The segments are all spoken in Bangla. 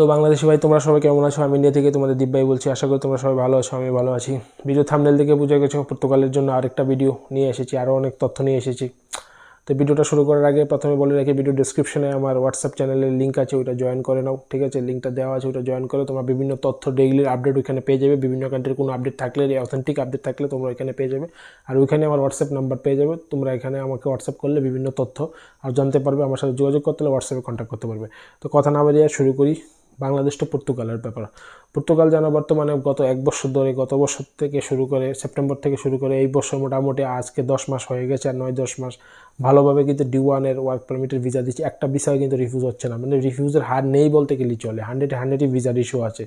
তো বাংলাদেশি ভাই, তোমরা সবাই কেমন আছো? আমি ইন্ডিয়া থেকে তোমাদের দীপ ভাই বলছি। আশা করি তোমরা সবাই ভালো আছো আমি ভালো আছি। ভিডিও থামনেল থেকে বুঝে গেছো, পর্তুগালের জন্য আরেকটা ভিডিও নিয়ে এসেছি আরও অনেক তথ্য নিয়ে এসেছি। তো ভিডিওটা শুরু করার আগে প্রথমে বলে রাখি ভিডিও ডিসক্রিপশনে আমার হোয়াটসঅ্যাপ চ্যানেলের লিঙ্ক আছে, ওইটা জয়েন করে নাও, ঠিক আছে? লিঙ্কটা দেওয়া আছে, ওইটা জয়েন করে তোমরা বিভিন্ন তথ্য ডেইলির আপডেট ওইখানে পেয়ে যাবে। বিভিন্ন কান্ট্রির কোনো আপডেট থাকলে অথেন্টিক আপডেট থাকলে তোমরা এখানে পেয়ে যাবে। আর ওইখানে আমার হোয়াটসঅ্যাপ নাম্বার পেয়ে যাবে, তোমরা এখানে আমাকে হোয়াটসঅ্যাপ করলে বিভিন্ন তথ্য আর জানতে পারবে। আমার সাথে যোগাযোগ করতে হলে হোয়াটসঅ্যাপে কন্ট্যাক্ট করতে পারবে। তো কথা না বেরিয়ে শুরু করি। বাংলাদেশ তো পর্তুগালের ব্যাপার। পর্তুগাল জানো বর্তমানে গত এক বছর ধরে, গত বছর থেকে শুরু করে, সেপ্টেম্বর থেকে শুরু করে এই বছর মোটামুটি আজকে দশ মাস হয়ে গেছে আর নয়, দশ মাস। ভালোভাবে কিন্তু ডি ওয়ানের ওয়ার্ক পারমিটের ভিসা দিচ্ছে। একটা ভিসা কিন্তু রিফিউজ হচ্ছে না। মানে রিফিউজের হার নেই বলতে গেলেই চলে। হান্ড্রেড হান্ড্রেডই ভিসার ইস্যু আছে।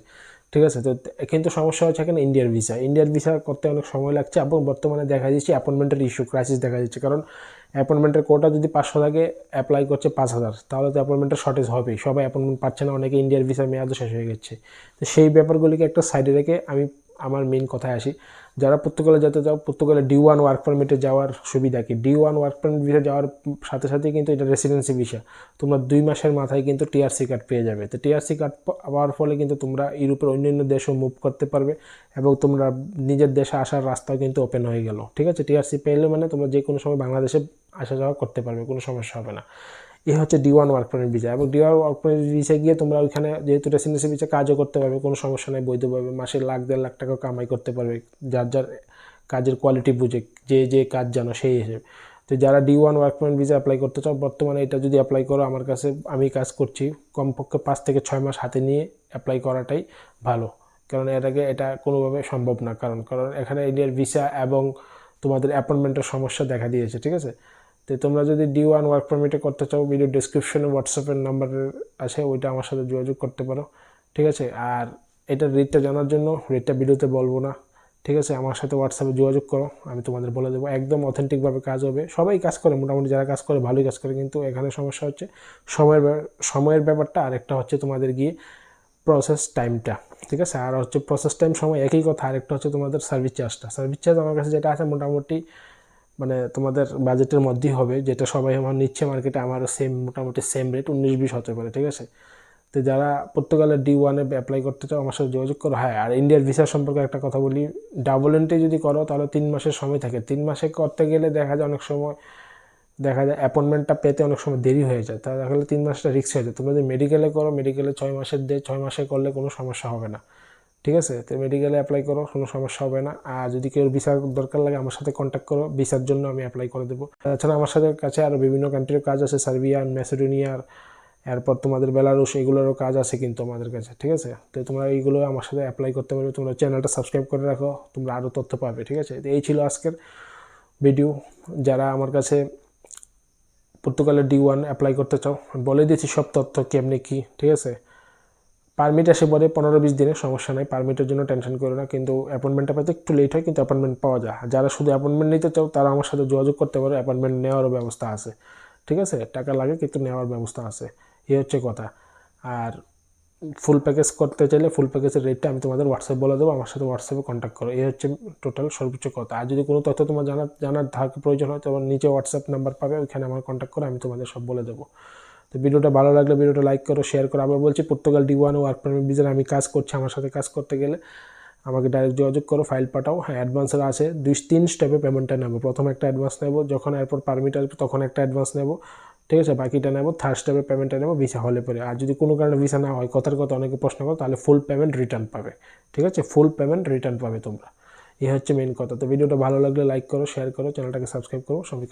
ঠিক আছে? তো কিন্তু সমস্যা হচ্ছে এখানে ইন্ডিয়ার ভিসা ইন্ডিয়ার ভিসা করতে অনেক সময় লাগছে। এবং বর্তমানে দেখা যাচ্ছে অ্যাপয়েন্টমেন্টের ইস্যু ক্রাইসিস দেখা যাচ্ছে। কারণ অ্যাপয়েন্টমেন্টের কোটা যদি পাঁচশো থাকে অ্যাপ্লাই করছে পাঁচ হাজার। তাহলে তো অ্যাপয়েন্টমেন্টের শর্টেজ হবেই। সবাই অ্যাপয়েন্টমেন্ট পাচ্ছে না। অনেকে ইন্ডিয়ার ভিসার মেয়াদও শেষ হয়ে গেছে। তো সেই ব্যাপারগুলিকে একটা সাইডে রেখে আমি আমার মেন কথায় আসি। যারা পর্তুগালে যেতে চাও পর্তুগালে ডি ওয়ান ওয়ার্ক পারমিটে যাওয়ার সুবিধা কি? D one work permit visa যাওয়ার সাথে সাথে কিন্তু এটা রেসিডেন্সি ভিসা তোমরা দুই মাসের মাথায় কিন্তু টিআরসি কার্ড পেয়ে যাবে। তো টিআরসি কার্ড পাওয়ার ফলে কিন্তু তোমরা ইউরোপের অন্যান্য দেশেও মুভ করতে পারবে এবং তোমরা নিজের দেশে আসার রাস্তাও কিন্তু ওপেন হয়ে গেল। ঠিক আছে? টিআরসি পেলে মানে তোমরা যে কোনো সময় বাংলাদেশে আসা যাওয়া করতে পারবে, কোনো সমস্যা হবে না। এই হচ্ছে D one work permit visa এবং D one work permit visa গিয়ে তোমরা ওইখানে যেহেতু রেসিডেন্সি ভিসা কাজও করতে পারবে, কোনো সমস্যা নেই বৈধভাবে মাসে লাখ, দেড় লাখ টাকা কামাই করতে পারবে, যার যার কাজের কোয়ালিটি বুঝে, যে যে কাজ জানো সেই হিসেবে। তো যারা D one work permit visa apply করতে চাও, বর্তমানে এটা যদি অ্যাপ্লাই করো, আমার কাছে, আমি কাজ করছি কমপক্ষে পাঁচ থেকে ছয় মাস হাতে নিয়ে অ্যাপ্লাই করাটাই ভালো। কারণ আগে এটা কোনোভাবে সম্ভব না, কারণ কারণ এখানে ইন্ডিয়ার ভিসা এবং তোমাদের অ্যাপয়েন্টমেন্টের সমস্যা দেখা দিয়েছে, ঠিক আছে? তো তোমরা যদি ডি ওয়ান ওয়ার্ক পারমিটে করতে চাও ভিডিও ডিসক্রিপশনে হোয়াটসঅ্যাপের নাম্বার আছে, ওইটা আমার সাথে যোগাযোগ করতে পারো, ঠিক আছে? আর এটার রেটটা জানার জন্য রেটটা ভিডিওতে বলব না, ঠিক আছে? আমার সাথে হোয়াটসঅ্যাপে যোগাযোগ করো, আমি তোমাদের বলে দেবো, একদম অথেন্টিকভাবে কাজ হবে। সবাই কাজ করে, মোটামুটি যারা কাজ করে, ভালোই কাজ করে, কিন্তু এখানে সমস্যা হচ্ছে সময়ের সময়ের ব্যাপারটা আর একটা হচ্ছে তোমাদের গিয়ে প্রসেস টাইমটা ঠিক আছে? আর হচ্ছে প্রসেস টাইম সময় একই কথা, আরেকটা হচ্ছে তোমাদের সার্ভিস চার্জটা সার্ভিস চার্জ আমার কাছে যেটা আছে, মোটামুটি মানে তোমাদের বাজেটের মধ্যেই হবে, যেটা সবাই আমার নিচ্ছে মার্কেটে আমারও সেম মোটামুটি সেম রেট উনিশ, বিশ হতে পারে, ঠিক আছে? তো যারা পর্তুগালের ডি ওয়ানে অ্যাপ্লাই করতে চাও, আমার সাথে যোগাযোগ করো। হ্যাঁ আর ইন্ডিয়ার ভিসা সম্পর্কে একটা কথা বলি ডাবল এন্ট্রি যদি করো, তাহলে তিন মাসের সময় থাকে। তিন মাসে করতে গেলে দেখা যায় অনেক সময়, দেখা যায় অ্যাপয়েন্টমেন্টটা পেতে অনেক সময় দেরি হয়ে যায়। তা দেখা তিন মাসটা রিক্স হয়ে যায়। তোমরা যদি মেডিকেলে করো মেডিকেলে ছয় মাসের দিয়ে ছয় মাসে করলে কোনো সমস্যা হবে না। ঠিক আছে? তো মেডিকেলে অ্যাপ্লাই করো, কোনো সমস্যা হবে না। আর যদি কেউ ভিসা দরকার লাগে, আমার সাথে কন্ট্যাক্ট করো। ভিসার জন্য আমি অ্যাপ্লাই করে দেবো। তাছাড়া আমার সাথে কাছে আরও বিভিন্ন কান্ট্রির কাজ আছে। সার্বিয়ান ম্যাসেডোনিয়ার এরপর তোমাদের বেলারুস এগুলোরও কাজ আছে কিন্তু আমাদের কাছে। ঠিক আছে? তো তোমরা এইগুলো আমার সাথে অ্যাপ্লাই করতে পারবে। তোমরা চ্যানেলটা সাবস্ক্রাইব করে রাখো। তোমরা আরও তথ্য পাবে। ঠিক আছে? তো এই ছিল আজকের ভিডিও যারা আমার কাছে পর্তুগালের ডি ওয়ান অ্যাপ্লাই করতে চাও, বলে দিয়েছি সব তথ্য কেমনি কী। ঠিক আছে? পারমিট আসে পরে পনেরো বিশ দিনের, সমস্যা নেই। পারমিটের জন্য টেনশন করো না। কিন্তু অ্যাপয়েন্টমেন্টটা পেতে একটু লেট হয়, কিন্তু অ্যাপয়েন্টমেন্ট পাওয়া যায়। যারা শুধু অ্যাপয়েন্টমেন্ট নিতে চাও, তারা আমার সাথে যোগাযোগ করতে পারো। অ্যাপয়েন্টমেন্ট নেওয়ারও ব্যবস্থা আছে। ঠিক আছে? টাকা লাগে, কিন্তু নেওয়ার ব্যবস্থা আছে। এই হচ্ছে কথা। আর ফুল প্যাকেজ করতে চাইলে ফুল প্যাকেজের রেটটা আমি তোমাদের হোয়াটসঅ্যাপ বলে দেবো। আমার সাথে হোয়াটসঅ্যাপে কন্ট্যাক্ট করো। এই হচ্ছে টোটাল সর্বোচ্চ কথা। আর যদি কোনো তথ্য তোমার জানার জানার থাকে প্রয়োজন হয়, তোমার নিচে হোয়াটসঅ্যাপ নাম্বার পাবে, ওইখানে আমার কন্ট্যাক্ট করে আমি তোমাদের সব বলে দেবো। তো ভিডিওটা ভালো লাগলে ভিডিওটা লাইক করো শেয়ার করো। আবার বলছি Portugal D one work permit ভিসার আমি কাজ করছি, আমার সাথে কাজ করতে গেলে আমাকে ডাইরেক্ট যোগাযোগ করো ফাইল পাঠাও। হ্যাঁ অ্যাডভান্সের আছে। দুই, তিন স্টেপে পেমেন্টটা নেব। প্রথম একটা অ্যাডভান্স নেব, যখন এরপর পারমিট আসবে তখন একটা অ্যাডভান্স নেব। ঠিক আছে? বাকিটা নেব। থার্ড স্টেপে পেমেন্টটা নেব ভিসা হলে পরে। আর যদি কোনো কারণে ভিসা না হয়, কথার কথা অনেকে প্রশ্ন করো, তাহলে ফুল পেমেন্ট রিটার্ন পাবে। ঠিক আছে? ফুল পেমেন্ট রিটার্ন পাবে তোমরা। এই হচ্ছে মেন কথা। তো ভিডিওটা ভালো লাগলে লাইক করো শেয়ার করো চ্যানেলটাকে সাবস্ক্রাইব করো। সবাইকে